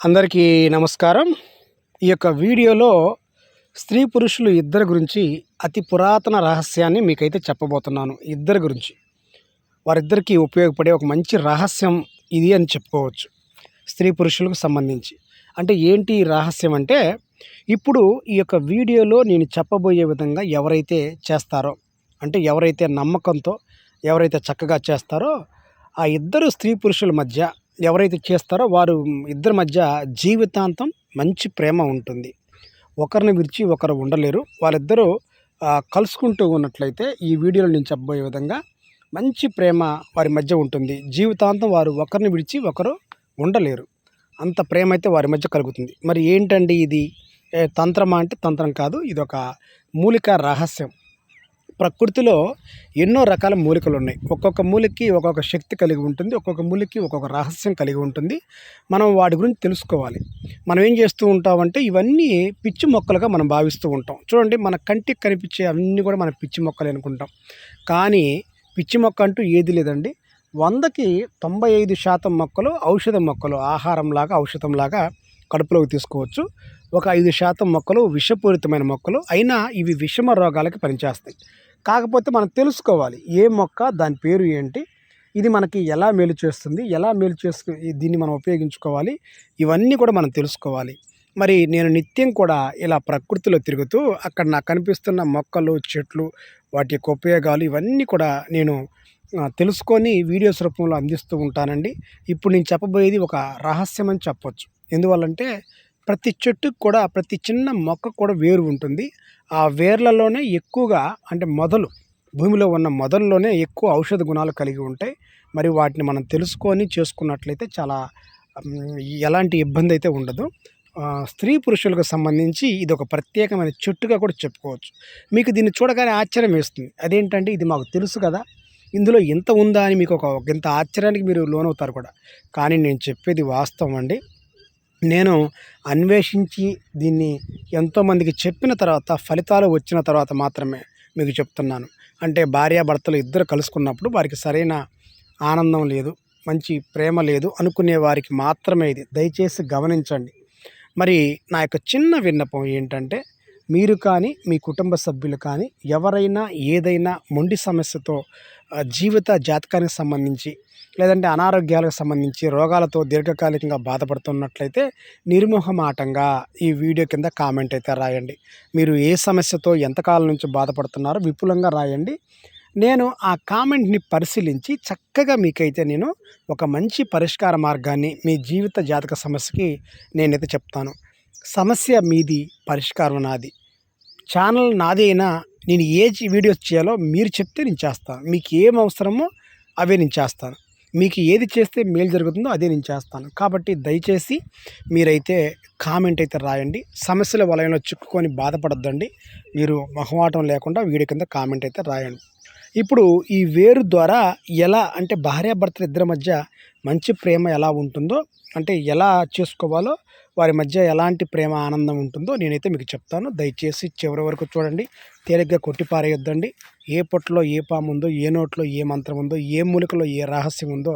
అందరికీ నమస్కారం. ఈ యొక్క వీడియోలో స్త్రీ పురుషులు ఇద్దరి గురించి అతి పురాతన రహస్యాన్ని మీకైతే చెప్పబోతున్నాను. ఇద్దరి గురించి. వారిద్దరికీ ఉపయోగపడే ఒక మంచి రహస్యం ఇది అని చెప్పుకోవచ్చు. స్త్రీ పురుషులకు సంబంధించి. అంటే ఏంటి రహస్యం అంటే ఇప్పుడు ఈ యొక్క వీడియోలో నేను చెప్పబోయే విధంగా ఎవరైతే చేస్తారో అంటే ఎవరైతే నమ్మకంతో ఎవరైతే చక్కగా చేస్తారో ఆ ఇద్దరు స్త్రీ పురుషుల మధ్య ఎవరైతే చేస్తారో వారు ఇద్దరి మధ్య జీవితాంతం మంచి ప్రేమ ఉంటుంది. ఒకరిని విడిచి ఒకరు ఉండలేరు. వాళ్ళిద్దరూ కలుసుకుంటూ ఉన్నట్లయితే ఈ వీడియోలో నేను చెప్పబోయే విధంగా మంచి ప్రేమ వారి మధ్య ఉంటుంది. జీవితాంతం వారు ఒకరిని విడిచి ఒకరు ఉండలేరు. అంత ప్రేమ అయితే వారి మధ్య కలుగుతుంది. మరి ఏంటండి ఇది? తంత్రమా అంటే తంత్రం కాదు. ఇది ఒక మూలిక రహస్యం. ప్రకృతిలో ఎన్నో రకాల మూలికలు ఉన్నాయి. ఒక్కొక్క మూలికి ఒక్కొక్క శక్తి కలిగి ఉంటుంది. ఒక్కొక్క మూలికి ఒక్కొక్క రహస్యం కలిగి ఉంటుంది. మనం వాటి గురించి తెలుసుకోవాలి. మనం ఏం చేస్తూ ఉంటామంటే ఇవన్నీ పిచ్చి మొక్కలుగా మనం భావిస్తూ ఉంటాం. చూడండి మన కంటికి కనిపించే అన్నీ కూడా మన పిచ్చి మొక్కలు అనుకుంటాం. కానీ పిచ్చి మొక్క అంటూ ఏది లేదండి. వందకి తొంభై ఐదు శాతం మొక్కలు ఔషధ మొక్కలు ఆహారంలాగా ఔషధంలాగా కడుపులోకి తీసుకోవచ్చు. ఒక ఐదు శాతం మొక్కలు విషపూరితమైన మొక్కలు. అయినా ఇవి విషమ రోగాలకి పనిచేస్తాయి. కాకపోతే మనం తెలుసుకోవాలి ఏ మొక్క దాని పేరు ఏంటి ఇది మనకి ఎలా మేలు చేస్తుంది ఎలా మేలు చేసుకు దీన్ని మనం ఉపయోగించుకోవాలి ఇవన్నీ కూడా మనం తెలుసుకోవాలి. మరి నేను నిత్యం కూడా ఇలా ప్రకృతిలో తిరుగుతూ అక్కడ నాకు కనిపిస్తున్న మొక్కలు చెట్లు వాటి యొక్క ఉపయోగాలు ఇవన్నీ కూడా నేను తెలుసుకొని వీడియోస్ రూపంలో అందిస్తూ ఉంటానండి. ఇప్పుడు నేను చెప్పబోయేది ఒక రహస్యం అని చెప్పొచ్చు. ఎందువల్లంటే ప్రతి చెట్టుకు కూడా ప్రతి చిన్న మొక్క కూడా వేరు ఉంటుంది. ఆ వేర్లలోనే ఎక్కువగా అంటే మొదలు భూమిలో ఉన్న మొదల్లోనే ఎక్కువ ఔషధ గుణాలు కలిగి ఉంటాయి. మరి వాటిని మనం తెలుసుకొని చేసుకున్నట్లయితే చాలా ఎలాంటి ఇబ్బంది అయితే ఉండదు. స్త్రీ పురుషులకు సంబంధించి ఇది ఒక ప్రత్యేకమైన చెట్టుగా కూడా చెప్పుకోవచ్చు. మీకు దీన్ని చూడగానే ఆశ్చర్యం వేస్తుంది. అదేంటంటే ఇది మాకు తెలుసు కదా ఇందులో ఇంత ఉందా అని మీకు ఒక ఒక ఇంత ఆశ్చర్యానికి మీరు లోనవుతారు కూడా. కానీ నేను చెప్పేది వాస్తవం అండి. నేను అన్వేషించి దీన్ని ఎంతోమందికి చెప్పిన తర్వాత ఫలితాలు వచ్చిన తర్వాత మాత్రమే మీకు చెప్తున్నాను. అంటే భార్యాభర్తలు ఇద్దరు కలుసుకున్నప్పుడు వారికి సరైన ఆనందం లేదు మంచి ప్రేమ లేదు అనుకునే వారికి మాత్రమే ఇది. దయచేసి గమనించండి. మరి నా యొక్క చిన్న విన్నపం ఏంటంటే మీరు కానీ మీ కుటుంబ సభ్యులు కానీ ఎవరైనా ఏదైనా మొండి సమస్యతో జీవిత జాతకానికి సంబంధించి లేదంటే అనారోగ్యాలకు సంబంధించి రోగాలతో దీర్ఘకాలికంగా బాధపడుతున్నట్లయితే నిర్మోహమాటంగా ఈ వీడియో కింద కామెంట్ అయితే రాయండి. మీరు ఏ సమస్యతో ఎంతకాలం నుంచి బాధపడుతున్నారో విపులంగా రాయండి. నేను ఆ కామెంట్ని పరిశీలించి చక్కగా మీకైతే నేను ఒక మంచి పరిష్కార మార్గాన్ని మీ జీవిత జాతక సమస్యకి నేనైతే చెప్తాను. సమస్య మీది పరిష్కారం నాది. ఛానల్ నాది అయినా నేను ఏ వీడియోస్ చేయాలో మీరు చెప్తే నేను చేస్తాను మీకు ఏం అవసరమో అవే నేను చేస్తాను. మీకు ఏది చేస్తే మేలు జరుగుతుందో అదే నేను చేస్తాను. కాబట్టి దయచేసి మీరైతే కామెంట్ అయితే రాయండి. సమస్యల వలయంలో చిక్కుకొని బాధపడద్దండి. మీరు మొహమాటం లేకుండా వీడియో కింద కామెంట్ అయితే రాయండి. ఇప్పుడు ఈ వేరు ద్వారా ఎలా అంటే భార్యాభర్తల ఇద్దరి మధ్య మంచి ప్రేమ ఎలా ఉంటుందో అంటే ఎలా చేసుకోవాలో వారి మధ్య ఎలాంటి ప్రేమ ఆనందం ఉంటుందో నేనైతే మీకు చెప్తాను. దయచేసి చివరి వరకు చూడండి. తేలిగ్గా కొట్టిపారేయొద్దండి ఏ పొట్టలో ఏ పాము ఉందో ఏ నోట్లో ఏ మంత్రం ఉందో ఏ మూలికలో ఏ రహస్యం ఉందో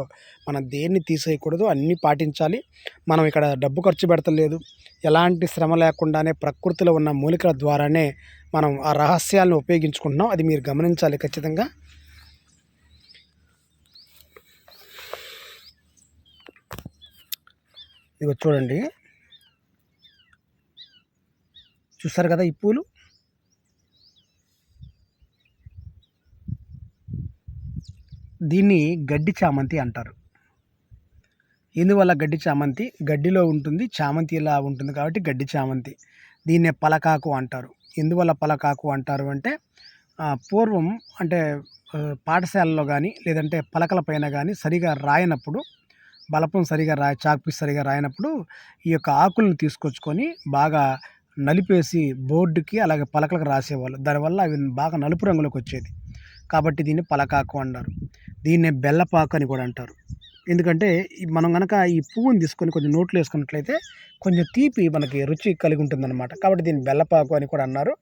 మనం దేన్ని తీసేయకూడదు అన్నీ పాటించాలి. మనం ఇక్కడ డబ్బు ఖర్చు పెడతలేదు. ఎలాంటి శ్రమ లేకుండానే ప్రకృతిలో ఉన్న మూలికల ద్వారానే మనం ఆ రహస్యాలను ఉపయోగించుకుంటున్నాం. అది మీరు గమనించాలి ఖచ్చితంగా. ఇదిగో చూడండి. చూస్తారు కదా ఈ పూలు? దీన్ని గడ్డి చామంతి అంటారు. ఎందువల్ల గడ్డి చామంతి? గడ్డిలో ఉంటుంది చామంతి ఇలా ఉంటుంది కాబట్టి గడ్డి చామంతి. దీన్నే పలకాకు అంటారు. ఎందువల్ల పలకాకు అంటారు అంటే పూర్వం అంటే పాఠశాలలో కానీ లేదంటే పలకల పైన కానీ సరిగా రాయనప్పుడు బలపం సరిగా రాయ చాక్పీస్ సరిగా రాయనప్పుడు ఈ యొక్క ఆకులను తీసుకొచ్చుకొని బాగా నలిపేసి బోర్డుకి అలాగే పలకలకు రాసేవాళ్ళు. దానివల్ల అవి బాగా నలుపు రంగులోకి వచ్చేది. కాబట్టి దీన్ని పలకాకు అంటారు. దీన్నే బెల్లపాకు అని కూడా అంటారు. ఎందుకంటే మనం కనుక ఈ పువ్వుని తీసుకొని కొంచెం నోట్లో వేసుకున్నట్లయితే కొంచెం తీపి మనకి రుచి కలిగి ఉంటుందన్నమాట కాబట్టి దీన్ని బెల్లపాకు అని కూడా అన్నారు.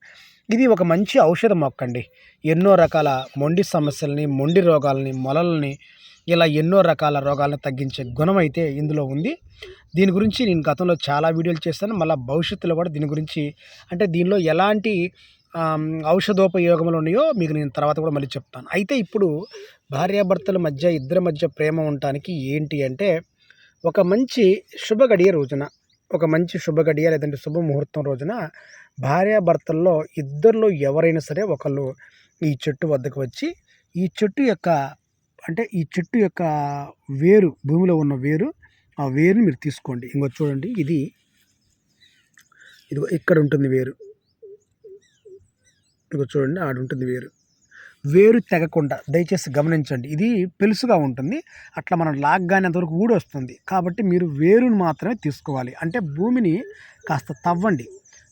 ఇది ఒక మంచి ఔషధ మొక్క అండి ఎన్నో రకాల మొండి సమస్యలని మొండి రోగాలని మొలల్ని ఇలా ఎన్నో రకాల రోగాలను తగ్గించే గుణం అయితే ఇందులో ఉంది. దీని గురించి నేను గతంలో చాలా వీడియోలు చేస్తాను మళ్ళీ భవిష్యత్తులో కూడా దీని గురించి అంటే దీనిలో ఎలాంటి ఔషధోపయోగములు ఉన్నాయో మీకు నేను తర్వాత కూడా మళ్ళీ చెప్తాను. అయితే ఇప్పుడు భార్యాభర్తల మధ్య ఇద్దరి మధ్య ప్రేమ ఉండటానికి ఏంటి అంటే ఒక మంచి శుభ గడియ రోజున ఒక మంచి శుభ గడియ లేదంటే శుభముహూర్తం రోజున భార్యాభర్తల్లో ఇద్దరిలో ఎవరైనా సరే ఒకళ్ళు ఈ చెట్టు వద్దకు వచ్చి ఈ చెట్టు యొక్క అంటే ఈ చెట్టు యొక్క వేరు భూమిలో ఉన్న వేరు ఆ వేరుని మీరు తీసుకోండి. ఇంకో చూడండి ఇది ఇది ఇక్కడ ఉంటుంది వేరు. ఇదిగో చూడండి ఆడుంటుంది వేరు. వేరు తెగకుండా దయచేసి గమనించండి. ఇది పెలుసుగా ఉంటుంది. అట్లా మనం లాగ్గానేంతవరకు ఊడి వస్తుంది. కాబట్టి మీరు వేరుని మాత్రమే తీసుకోవాలి. అంటే భూమిని కాస్త తవ్వండి.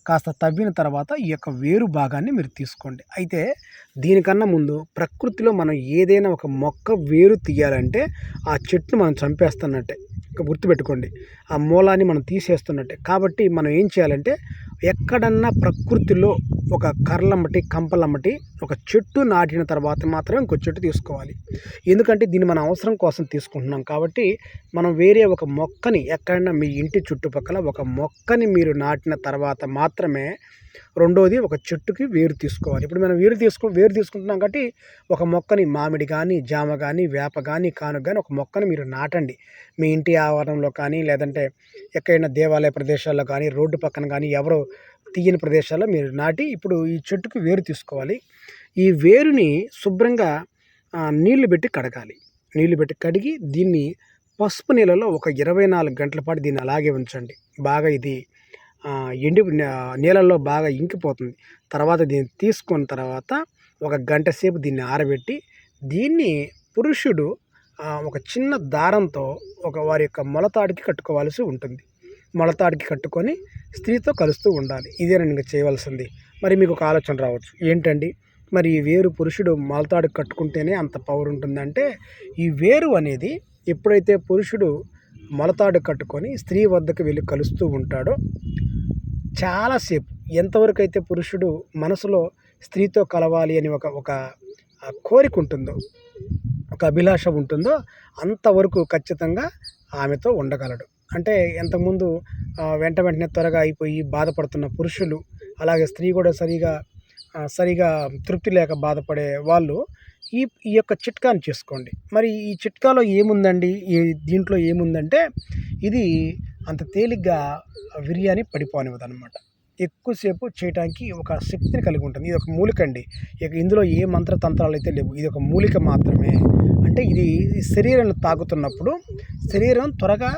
కాస్త తవ్విన తర్వాత ఈ యొక్క వేరు భాగాన్ని మీరు తీసుకోండి. అయితే దీనికన్నా ముందు ప్రకృతిలో మనం ఏదైనా ఒక మొక్క వేరు తీయాలంటే ఆ చెట్టును మనం చంపేస్తున్నట్టే. గుర్తుపెట్టుకోండి. ఆ మూలాన్ని మనం తీసేస్తున్నట్టే. కాబట్టి మనం ఏం చేయాలంటే ఎక్కడన్నా ప్రకృతిలో ఒక కర్రలమ్మటి కంపలమ్మటి ఒక చెట్టు నాటిన తర్వాత మాత్రమే ఇంకో చెట్టు తీసుకోవాలి. ఎందుకంటే దీన్ని మన అవసరం కోసం తీసుకుంటున్నాం కాబట్టి మనం వేరే ఒక మొక్కని ఎక్కడైనా మీ ఇంటి చుట్టుపక్కల ఒక మొక్కని మీరు నాటిన తర్వాత మాత్రమే రెండోది ఒక చెట్టుకి వేరు తీసుకోవాలి. ఇప్పుడు మనం వేరు తీసుకు వేరు తీసుకుంటున్నాం కాబట్టి ఒక మొక్కని మామిడి కానీ జామ కానీ వేప కానీ కానుక కానీ ఒక మొక్కని మీరు నాటండి. మీ ఇంటి ఆవరణంలో కానీ లేదంటే ఎక్కడైనా దేవాలయ ప్రదేశాల్లో కానీ రోడ్డు పక్కన కానీ ఎవరో తీయని ప్రదేశాల్లో మీరు నాటి ఇప్పుడు ఈ చెట్టుకి వేరు తీసుకోవాలి. ఈ వేరుని శుభ్రంగా నీళ్ళు పెట్టి కడగాలి. నీళ్ళు పెట్టి కడిగి దీన్ని పసుపు నీళ్ళలో ఒక ఇరవై నాలుగు గంటల పాటు దీన్ని అలాగే ఉంచండి. బాగా ఇది ఎండి నీళ్ళల్లో బాగా ఇంకిపోతుంది. తర్వాత దీన్ని తీసుకున్న తర్వాత ఒక గంట సేపు దీన్ని ఆరబెట్టి దీన్ని పురుషుడు ఒక చిన్న దారంతో ఒక వారి యొక్క మొలతాడికి కట్టుకోవాల్సి ఉంటుంది. మొలతాడికి కట్టుకొని స్త్రీతో కలుస్తూ ఉండాలి. ఇదే నేను ఇంకా చేయవలసింది? మరి మీకు ఒక ఆలోచన రావచ్చు. ఏంటండి? మరి ఈ వేరు పురుషుడు మొలతాడికి కట్టుకుంటేనే అంత పవర్ ఉంటుందంటే ఈ వేరు అనేది ఎప్పుడైతే పురుషుడు మొలతాడు కట్టుకొని స్త్రీ వద్దకు వెళ్ళి కలుస్తూ ఉంటాడో చాలాసేపు ఎంతవరకు అయితే పురుషుడు మనసులో స్త్రీతో కలవాలి అని ఒక ఒక కోరిక ఉంటుందో ఒక అభిలాష ఉంటుందో అంతవరకు ఖచ్చితంగా ఆమెతో ఉండగలడు. అంటే ఇంతకుముందు వెంట వెంటనే త్వరగా అయిపోయి బాధపడుతున్న పురుషులు అలాగే స్త్రీ కూడా సరిగా సరిగా తృప్తి లేక బాధపడే వాళ్ళు ఈ ఈ యొక్క చిట్కాని చేసుకోండి. మరి ఈ చిట్కాలో ఏముందండి? ఈ దీంట్లో ఏముందంటే ఇది అంత తేలిగ్గా బిర్యానీ పడిపోనివ్వదు అనమాట ఎక్కువసేపు చేయడానికి ఒక శక్తిని కలిగి ఉంటుంది. ఇది ఒక మూలిక అండి ఇక ఇందులో ఏ మంత్రతంత్రాలు అయితే లేవు. ఇది ఒక మూలిక మాత్రమే. అంటే ఇది శరీరాన్ని తాగుతున్నప్పుడు శరీరం త్వరగా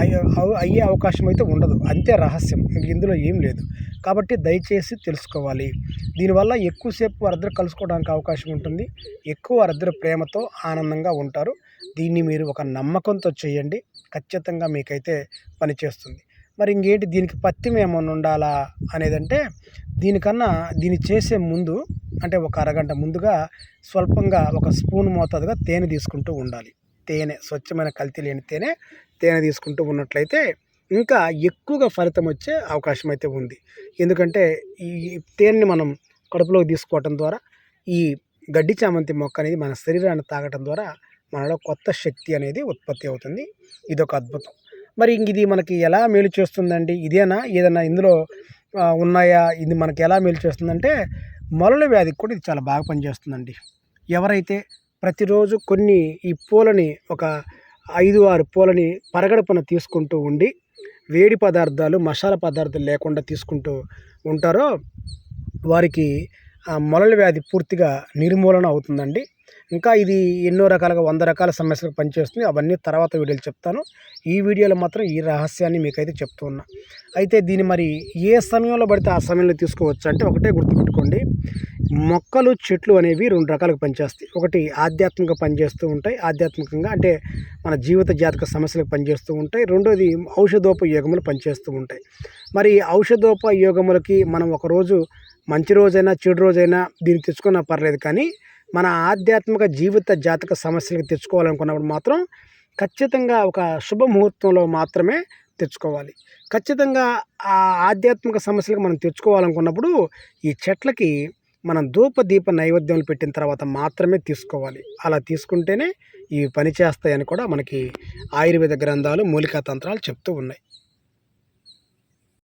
అయ్యే అయ్యే అవకాశం అయితే ఉండదు. అంతే రహస్యం. ఇంక ఇందులో ఏం లేదు. కాబట్టి దయచేసి తెలుసుకోవాలి. దీనివల్ల ఎక్కువసేపు వారిద్దరు కలుసుకోవడానికి అవకాశం ఉంటుంది. ఎక్కువ వారిద్దరు ప్రేమతో ఆనందంగా ఉంటారు. దీన్ని మీరు ఒక నమ్మకంతో చేయండి. ఖచ్చితంగా మీకైతే పనిచేస్తుంది మరి ఇంకేంటి? దీనికి పత్యం ఏమైనా ఉండాలా అనేదంటే దీనికన్నా దీన్ని చేసే ముందు అంటే ఒక అరగంట ముందుగా స్వల్పంగా ఒక స్పూన్ మోతాదుగా తేనె తీసుకుంటూ ఉండాలి. తేనె స్వచ్ఛమైన కల్తీ లేని తేనె తేనె తీసుకుంటూ ఉన్నట్లయితే ఇంకా ఎక్కువగా ఫలితం వచ్చే అవకాశం అయితే ఉంది. ఎందుకంటే ఈ తేనెని మనం కడుపులోకి తీసుకోవటం ద్వారా ఈ గడ్డి చామంతి మొక్క అనేది మన శరీరాన్ని తాగటం ద్వారా మనలో కొత్త శక్తి అనేది ఉత్పత్తి అవుతుంది. ఇదొక అద్భుతం. మరి ఇంక ఇది మనకి ఎలా మేలు చేస్తుందండి? ఇదేనా? ఏదైనా ఇందులో ఉన్నాయా? ఇది మనకి ఎలా మేలు చేస్తుందంటే మొలల వ్యాధికి కూడా ఇది చాలా బాగా పనిచేస్తుందండి. ఎవరైతే ప్రతిరోజు కొన్ని ఈ పూలని ఒక ఐదు ఆరు పూలని పరగడపున తీసుకుంటూ ఉండి వేడి పదార్థాలు మసాలా పదార్థాలు లేకుండా తీసుకుంటూ ఉంటారో వారికి ఆ మొలల వ్యాధి పూర్తిగా నిర్మూలన అవుతుందండి. ఇంకా ఇది ఎన్నో రకాలుగా వంద రకాల సమస్యలకు పనిచేస్తుంది. అవన్నీ తర్వాత వీడియోలు చెప్తాను. ఈ వీడియోలో మాత్రం ఈ రహస్యాన్ని మీకైతే చెప్తూ ఉన్నా. అయితే దీన్ని మరి ఏ సమయంలో పడితే ఆ సమయంలో తీసుకోవచ్చు అంటే ఒకటే గుర్తుపెట్టుకోండి. మొక్కలు చెట్లు అనేవి రెండు రకాలుగా పనిచేస్తాయి. ఒకటి ఆధ్యాత్మిక పనిచేస్తూ ఉంటాయి. ఆధ్యాత్మికంగా అంటే మన జీవిత జాతక సమస్యలకు పనిచేస్తూ ఉంటాయి. రెండోది ఔషధోపయోగములు పనిచేస్తూ ఉంటాయి. మరి ఔషధోపయోగములకి మనం ఒకరోజు మంచి రోజైనా చెడు రోజైనా దీన్ని తెచ్చుకున్నా పర్లేదు కానీ మన ఆధ్యాత్మిక జీవిత జాతక సమస్యలకు తెచ్చుకోవాలనుకున్నప్పుడు మాత్రం ఖచ్చితంగా ఒక శుభముహూర్తంలో మాత్రమే తెచ్చుకోవాలి. ఖచ్చితంగా ఆ ఆధ్యాత్మిక సమస్యలకు మనం తెచ్చుకోవాలనుకున్నప్పుడు ఈ చెట్లకి మనం ధూప దీప నైవేద్యం పెట్టిన తర్వాత మాత్రమే తీసుకోవాలి. అలా తీసుకుంటేనే ఇవి పనిచేస్తాయని కూడా మనకి ఆయుర్వేద గ్రంథాలు మూలికా తంత్రాలు చెప్తూ ఉన్నాయి.